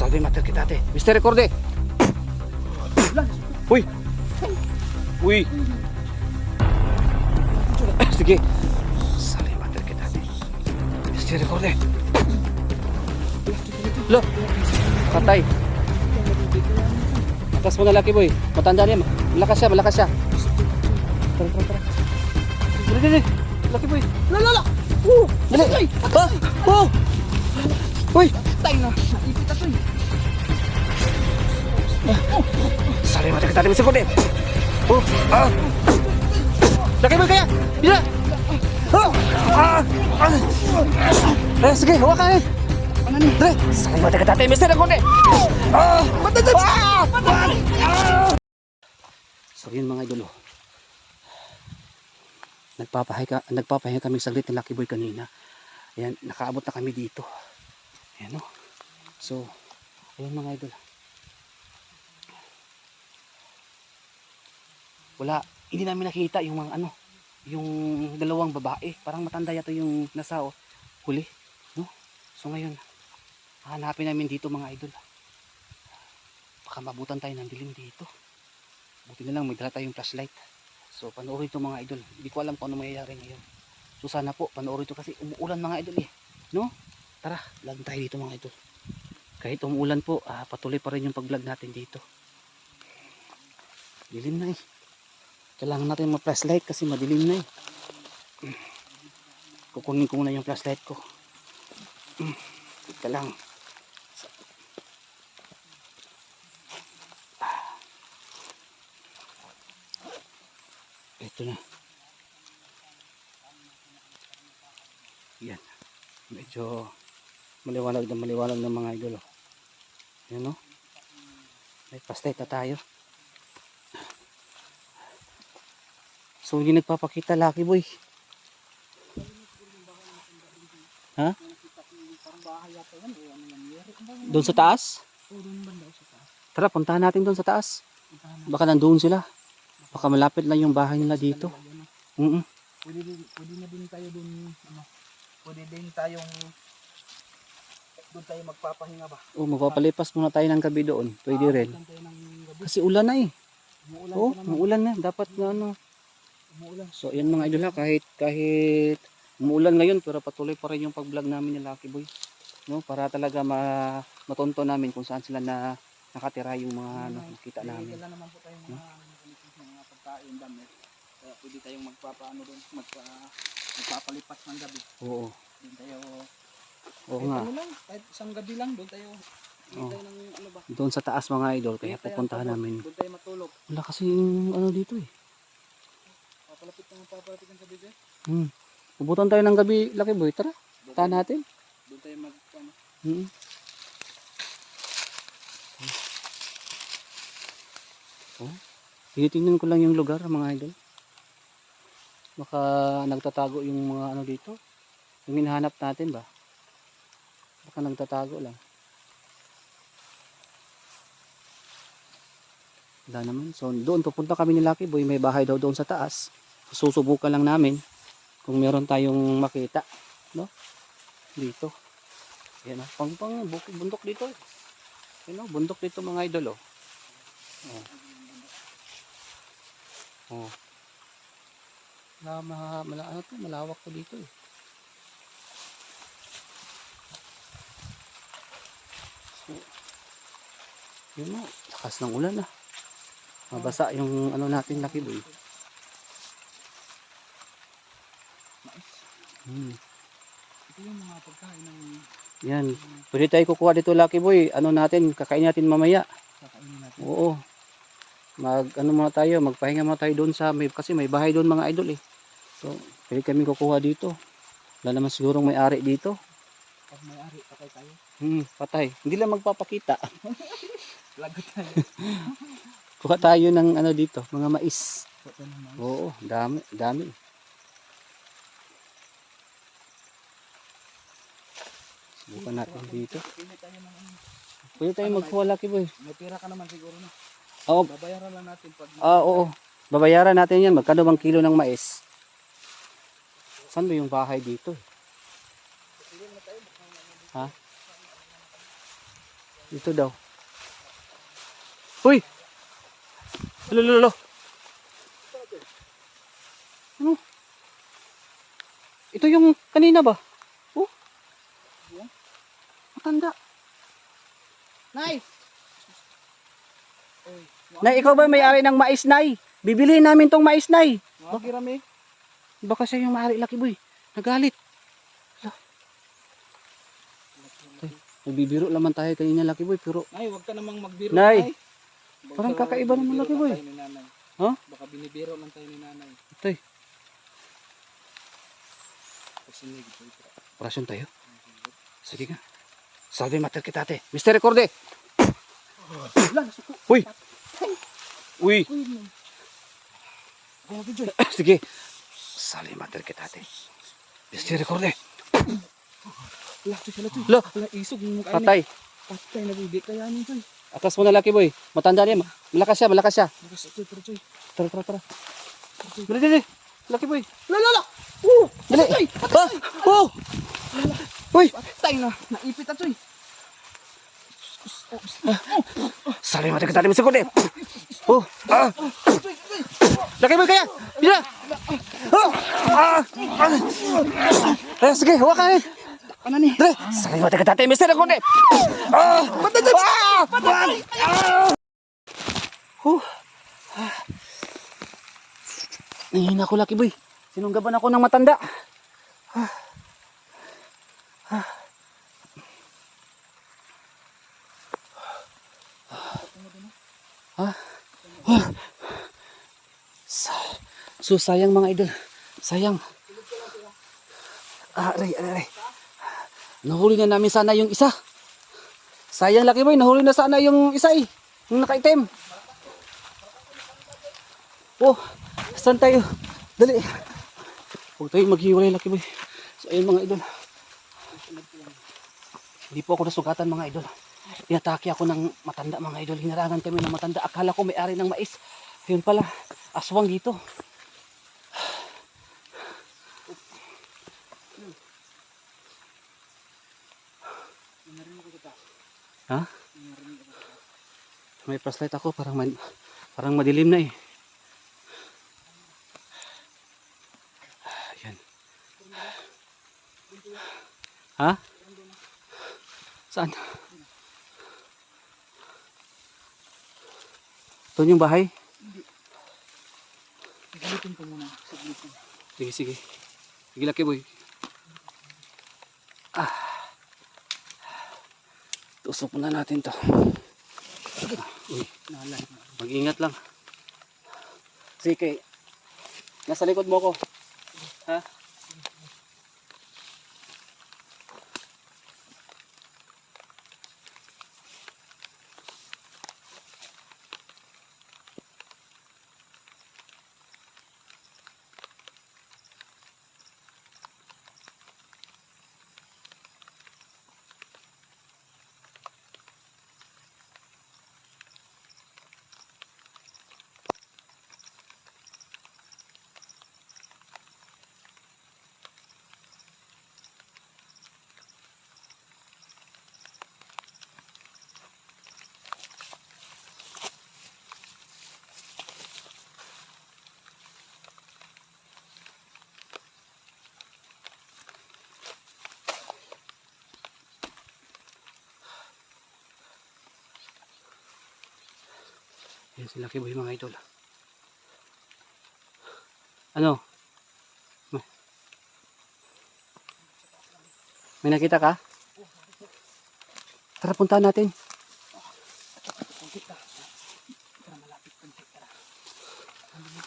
Salve mater kita ate. Mister Recorde. Uy. Uy. Sige. Salve mater kita ate. Mister Recorde. Lo. Patay. Atas mo na laki boy. Matanda niya. Malakas siya, malakas siya. Tara, tara, tara. Dali, dali. Laki boy. La, la, la. Oh, dali. Ah, oh. Uy. Tay na. Sali mata kita di mesin putih. Oh, ah. Laki boy kaya. Bila. Oh. Ah. ah. Eh, sige, hawakan eh. Ano ni? Dali. Sali mata kita di mesin eh. Ah. Mata dyan. Ah. So yun mga idolo. Nagpapahay ka, nagpapahinga kami saglit ng Lucky Boy kanina. Ayan, nakaabot na kami dito. Ayan o. So, ayan mga idol. Wala. Hindi namin nakita yung mga ano yung dalawang babae. Parang matanda yata yung nasa oh, huli no? So ngayon hanapin namin dito mga idol. Baka mabutan tayo ng dilim dito. Buti na lang may dala tayong flashlight. So panoorin to mga idol. Hindi ko alam kung ano mangyayari ngayon. So sana po panoorin to kasi umuulan mga idol eh. No? Tara vlog tayo dito mga idol. Kahit umuulan po ah, patuloy pa rin yung pag vlog natin dito. Dilim na eh kailangan natin mag-flashlight kasi madilim na eh. Kukunin ko muna yung flashlight ko. Ika lang. Ito na. Yan. Medyo maliwanag na maliwanag ng mga idol. oh. Yan o. May flashlight na tayo. So hindi nagpapakita Lucky Boy. Ha? Doon sa taas? Tara, puntahan natin doon sa taas. Baka nandoon sila. Baka malapit lang yung bahay nila dito. O. Mm Pwede, pwede na din tayo doon. Ano? Pwede din tayong doon tayo magpapahinga ba? Oh, magpapalipas muna tayo ng gabi doon. Pwede Aabot rin. Kasi ulan na eh. Umuulan Oh, pa naman. umuulan na. Dapat na ano. Umuulan. So, yan mga idol ha. Kahit, kahit umuulan ngayon, pero patuloy pa rin yung pag-vlog namin ni Lucky Boy. No? Para talaga ma matonto namin kung saan sila na nakatira yung mga ano, nakita namin. dala naman po tayong mga, mga pagkain, damit. Kaya pwede tayong magpapaano doon, magpa, magpapalipas ng gabi. Oo. Doon tayo, Oo nga. ano lang, kahit isang gabi lang, doon tayo, doon Oo. tayo ng ano ba. Doon sa taas mga idol. Kaya pupuntahan namin. Doon tayo matulog. Wala kasi yung ano dito eh. Papalapit na papalapit ng gabi dyan. Hmm. Pubutan tayo ng gabi, Lucky Boy. Tara, tahan natin. doon tayo mag, ano, Hmm. Oh. Tinitingnan ko lang yung lugar, mga idol. Baka nagtatago yung mga ano dito. Yung hinahanap natin ba? Baka nagtatago lang. Wala naman. So doon pupunta kami ni Lucky Boy. May bahay daw doon sa taas. Susubukan lang namin kung meron tayong makita. No? Dito. Yan o. Pang pang bundok dito. eh. Yan o. Bundok dito mga idol o. Oh. Oh. Mala, ma, mala, ano to? Malawak to dito eh. So, yun o. Lakas ng ulan ah. Mabasa yung ano natin laki boy. Hmm. Ito yung mga pagkain ng Yan. Pwede tayo kukuha dito Lucky Boy. Ano natin, kakain natin mamaya. kakainin natin. Oo. Mag ano muna tayo, magpahinga muna tayo doon sa may kasi may bahay doon mga idol eh. So, pwede kami kukuha dito. Wala naman sigurong may ari dito. Pag may ari, patay tayo. Hmm, patay. Hindi lang magpapakita. Lagot tayo. Kuha tayo ng ano dito, mga mais. Oo, dami, dami. Subukan natin dito. Pwede tayo magkuha Lucky Boy. May pera ka naman siguro na. Oo, Babayaran lang natin pag Ah, oo. Babayaran natin yan. Magkano bang kilo ng mais? Saan ba yung bahay dito? Ha? Dito daw. Uy! Lolo, lolo. Ano? Ito yung kanina ba? Matanda. Nay! Nay, ikaw ba may-ari ng mais, Nay? Bibilihin namin tong mais, Nay. Mga kirami. Baka siya yung may-ari, Lucky Boy. Nagalit. Nagbibiro naman tayo kanina, Lucky Boy, pero Nay, huwag ka namang magbiro. Nay, Baka parang kakaiba naman, binibiro Lucky lang Boy. tayo ni nanay. Ha? Baka binibiro lang tayo ni nanay. ito eh. Pasinig ito. ito. Operasyon tayo. Sige nga. Salve mater kita, ate. Mr. Recorde. Uy! Uy! Sige. Salve mater kita, ate. Mr. Recorde. Lo, isog. mo kainin. patay. Patay na bibi. Kaya niyo, Joy. Atas mo na, Lucky Boy. Matanda niya. Malakas siya, malakas siya. Tara, tara, tara. Dali, dali. Lucky Boy. La, la, la! Uh! Dali. Joy! Ah! Oh! Uy! Patay na. Naipit na, Joy. Salve mater kita, ate. Mr. Recorde. Oh! Ah! Lucky Boy, kaya! Bila! Oh! Ah! Ah! Eh, sige, hawakan. Ano ni? Dali! Salve mater kita, ate. Mr. Recorde. Ah! Patay! Ah! Patay! Ah! Huh. Ah. Nahihina ko, Lucky Boy. Sinunggaban ako ng matanda. Ah. Ah. Sa- So sayang mga idol. Sayang. Ah, aray, aray, aray. Nahuli na namin sana yung isa. Sayang Lucky Boy, nahuli na sana yung isa eh. Yung nakaitim. Oh, saan tayo? Dali. Huwag tayo maghiwalay Lucky Boy. So ayun mga idol. Hindi po ako nasugatan mga idol. Inatake ako ng matanda mga idol. Hinarangan kami ng matanda. Akala ko may-ari ng mais. Ayun pala, aswang dito. Ha? May flashlight ako parang man, parang madilim na eh. Ayan. Ha? Saan? Ito yung bahay? Saglitin ko muna. Saglitin. Sige, sige. Sige, laki boy. Ah. Tusok muna natin to. Uy, mag-ingat lang. Sige, nasa likod mo ko. Ha? Yan si Lucky Boy mga idol. Ano? May, nakita ka? Tara puntahan natin.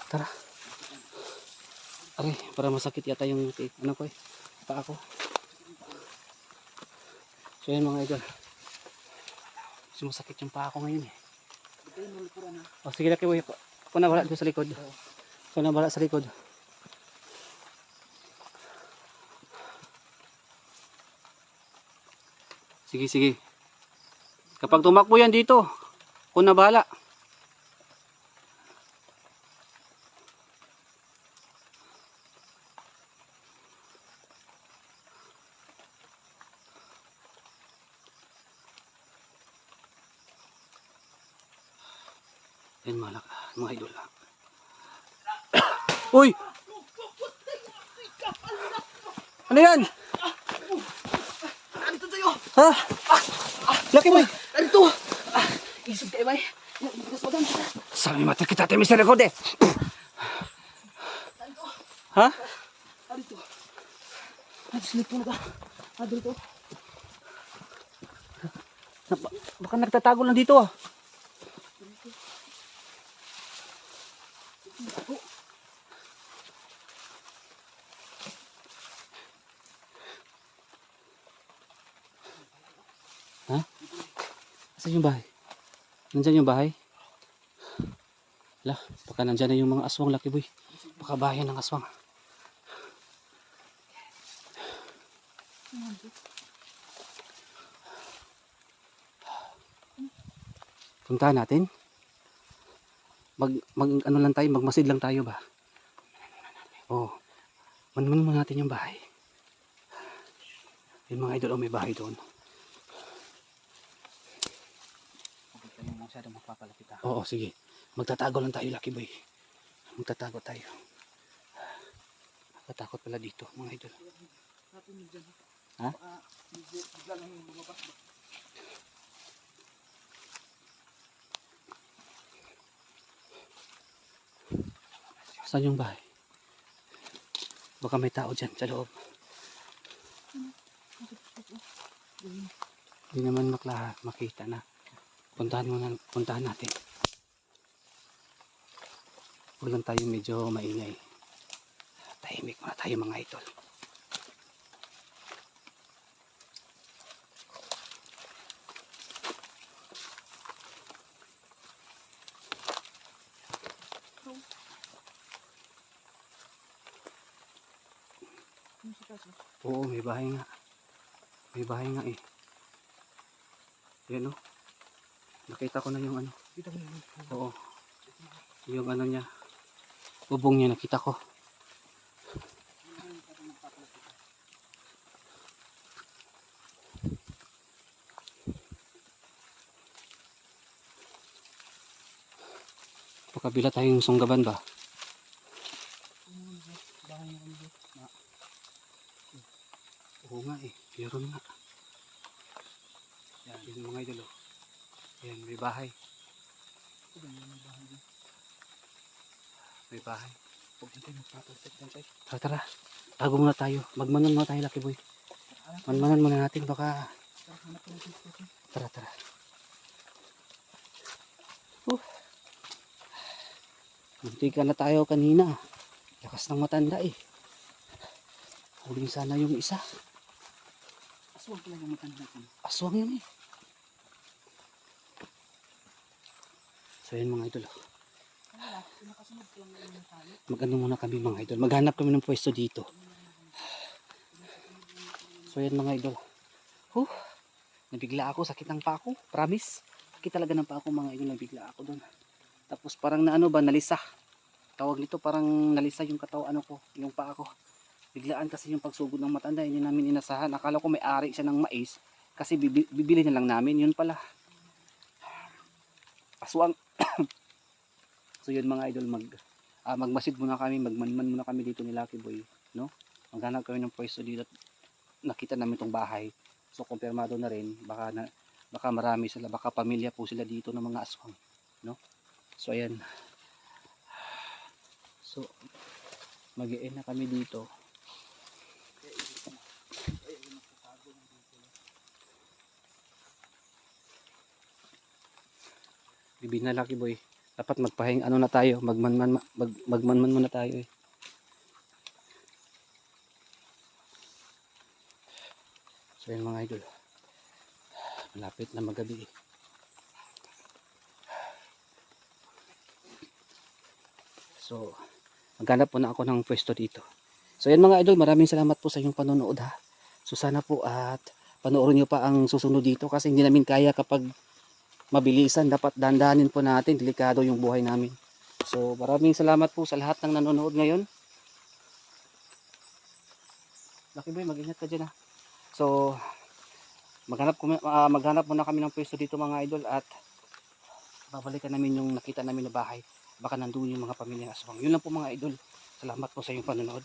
Tara. Aray, para masakit yata yung ano ko eh. Paa ko. So yan mga idol. Sumasakit yung paa ko ngayon eh. Bigay mo likuran ha. O sige Lucky Boy. Ako ako na bala sa likod. Ako na bala sa likod. Sige, sige. Kapag tumakbo yan dito, ako na Yan mga, lak- mga idol. Uy! Ano yan? Andito tayo! Ha? Laki boy! Andito! Ah, isog tayo ba? Mo dyan. Sabi mati kita tayo Mr. Recorde. Ha? Andito. Andito, slip po na ka. Andito. Na- Baka nagtatago lang dito ah. Ha? Saan yung bahay? Nandyan yung bahay? La, baka nandyan na yung mga aswang laki boy. Baka bahay ng aswang. Puntahan natin. Mag, mag ano lang tayo, magmasid lang tayo ba? Oh, manman mo natin yung bahay. Yung mga idol, oh, may bahay doon. Masyadong magpapalapit ha. Oo, sige. Magtatago lang tayo, Lucky Boy. Magtatago tayo. Nakatakot pala dito, mga idol. Ha? Medyo bigla lang lumabas ba? Saan yung bahay? Baka may tao dyan sa loob. Hindi naman makla makita na. Puntahan muna, puntahan natin. Huwag lang tayo medyo maingay. Tahimik muna tayo mga idol. Kaso? Oo, may bahay nga. May bahay nga eh. Yan o. Nakita ko na yung ano. Dito mo yun. Oo. Yung ano niya. Bubong niya nakita ko. Pakabila tayong sunggaban ba? Bahay mo kami dito. Oo nga eh. Meron nga. Yan, yung mga idol. oh. Yan, may bahay. Ito ba yung bahay dito? May bahay. Huwag na tayo magpapalapit dyan tayo. Tara, tara. Tago muna tayo. Magmanon muna tayo, Lucky Boy. Manmanon muna natin. Baka... Tara. Tara. Uh. Muntikan na tayo kanina. Lakas ng matanda eh. Huling sana yung isa. Aswang pala yung matanda ko. Aswang yun eh. So yun mga idol. oh. Mag-ano muna kami mga idol. Maghanap kami ng pwesto dito. So yan mga idol. Huh. Nabigla ako. Sakit ng pa ako. Promise. Sakit talaga ng pa ako mga idol. Nabigla ako doon. Tapos parang na ano ba, nalisa. Tawag nito parang nalisa yung katawa ano ko, yung paa ko. Biglaan kasi yung pagsugod ng matanda, hindi namin inasahan. Akala ko may ari siya ng mais kasi bibi- bibili na lang namin. Yun pala. Aswang. so yun mga idol, mag ah, magmasid muna kami, magmanman muna kami dito ni Lucky Boy, no? Maghanap kami ng pwesto dito at nakita namin tong bahay. So kumpirmado na rin, baka na, baka marami sila, baka pamilya po sila dito ng mga aswang, no? So ayan. So mag na kami dito. Bibi na Lucky Boy. Dapat magpahing ano na tayo, magmanman mag, magmanman muna tayo eh. So yun mga idol. Malapit na magabi eh. So, maghanap po na ako ng pwesto dito. So yan mga idol, maraming salamat po sa inyong panonood ha. So sana po at panoorin nyo pa ang susunod dito kasi hindi namin kaya kapag mabilisan. Dapat dandanin po natin, delikado yung buhay namin. So maraming salamat po sa lahat ng nanonood ngayon. Lucky boy, mag-ingat ka dyan ha. So, maghanap, ah, maghanap muna kami ng pwesto dito mga idol at babalikan namin yung nakita namin na bahay. Baka nandun yung mga pamilyang aswang. Yun lang po mga idol. Salamat po sa iyong panonood.